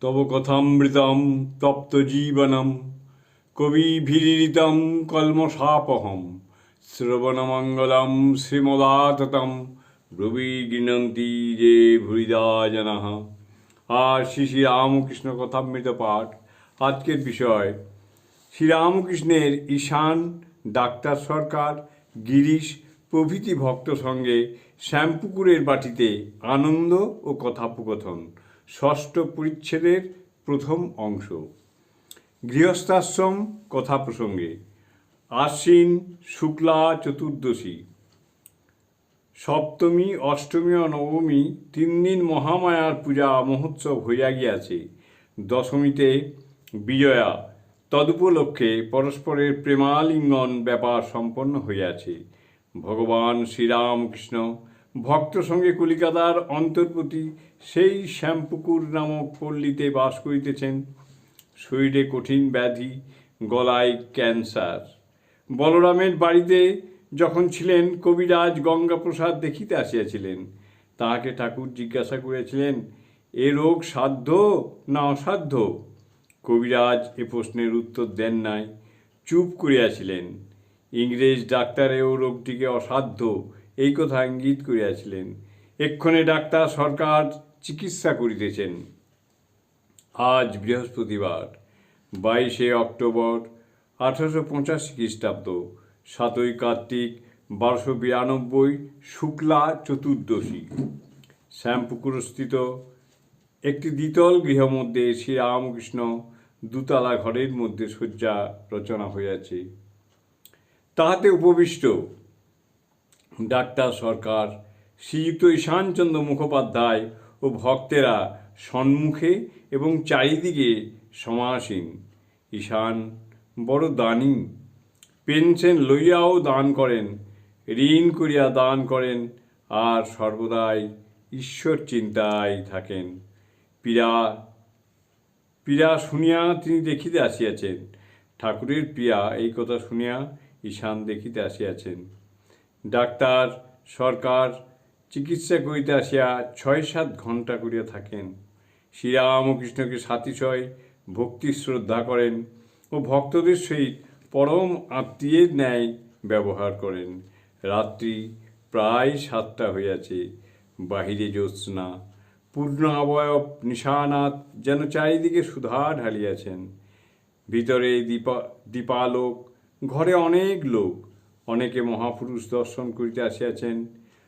তব কথামৃতম তপ্ত জীবনম কবিভিরিতম কলমশাপহম শ্রবণমঙ্গলম শ্রীমদাততম ব্রবী গৃণন্তি যে ভুরিদা জনাহ। আর শ্রী শ্রী রামকৃষ্ণ কথামৃত পাঠ। আজকের বিষয়, শ্রীরামকৃষ্ণের ঈশান, ডাক্তার সরকার, গিরিশ, প্রভৃতি ভক্ত সঙ্গে শ্যামপুকুরের বাটিতে আনন্দ ও কথাপকথন। ষষ্ঠ পরিচ্ছেদের প্রথম অংশ। গৃহস্থাশ্রম কথা প্রসঙ্গে আশ্বিন, শুক্লা, চতুর্দশী। সপ্তমী, অষ্টমী ও নবমী তিন দিন মহামায়ার পূজা, মহোৎসব হইয়া গিয়াছে। দশমীতে বিজয়া। তদুপলক্ষে পরস্পরের প্রেমালিঙ্গন ব্যাপার সম্পন্ন হইয়াছে। ভগবান শ্রীরামকৃষ্ণ ভক্ত সঙ্গে কলিকাতার অন্তর্প্রতি সেই শ্যামপুকুর নামক পল্লীতে বাস করিতেছেন। শরীরে কঠিন ব্যাধি, গলায় ক্যান্সার। বলরামের বাড়িতে যখন ছিলেন, কবিরাজ গঙ্গাপ্রসাদ দেখিতে আসিয়াছিলেন। তাহাকে ঠাকুর জিজ্ঞাসা করিয়াছিলেন, এ রোগ সাধ্য না অসাধ্য? কবিরাজ এ প্রশ্নের উত্তর দেন নাই, চুপ করিয়াছিলেন। ইংরেজ ডাক্তারেও রোগটিকে অসাধ্য এই কথা ইঙ্গিত করিয়াছিলেন। এক্ষণে ডাক্তার সরকার চিকিৎসা করিতেছেন। আজ বৃহস্পতিবার, বাইশে অক্টোবর, আঠারোশো পঁচাশি খ্রিস্টাব্দ, সাতই কার্তিক, বারোশো বিরানব্বই, শুক্লা চতুর্দশী। শ্যামপুকুরস্থিত একটি দ্বিতল গৃহ মধ্যে শ্রীরামকৃষ্ণ দুতলা ঘরের মধ্যে শয্যা রচনা হইয়াছে। তাহাতে উপবিষ্ট ডাক্তার সরকার, শ্রীযুক্ত ঈশানচন্দ্র মুখোপাধ্যায় ও ভক্তেরা সম্মুখে এবং চারিদিকে সমাসীন। ঈশান, বড় দানী। পেনশন লইয়াও দান করেন, ঋণ করিয়া দান করেন আর সর্বদাই ঈশ্বর চিন্তায় থাকেন। পীড়া পীড়া শুনিয়া তিনি দেখিতে আসিয়াছেন। ঠাকুরের প্রিয়া এই কথা শুনিয়া ঈশান দেখিতে আসিয়াছেন। ডাক্তার, সরকার চিকিৎসা করিতে আসিয়া ছয় সাত ঘণ্টা করিয়া থাকেন। শ্রীরামকৃষ্ণকে সাতিশয় ভক্তি শ্রদ্ধা করেন ও ভক্তদের সহিত পরম আত্মীয়ের ন্যায় ব্যবহার করেন। রাত্রি প্রায় সাতটা হইয়াছে। বাহিরে জ্যোৎস্না, পূর্ণ অবয়ব নিশানাথ যেন চারিদিকে সুধা ঢালিয়াছেন। ভিতরে দীপা, দীপালোক, ঘরে অনেক লোক অনেকে মহাপুরুষ দর্শন করিতে আসিয়াছেন।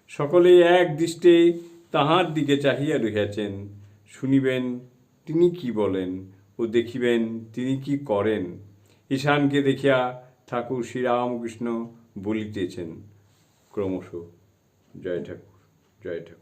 সকলে এক দৃষ্টে তাহার দিকে চাহিয়া রহিয়াছেন। শুনিবেন, তিনি কি বলেন? ও দেখিবেন, তিনি কি করেন? ঈশানকে দেখিয়া ঠাকুর শ্রীরামকৃষ্ণ বলিতেছেন, ক্রমশ জয় ঠাকুর জয় ঠাকুর।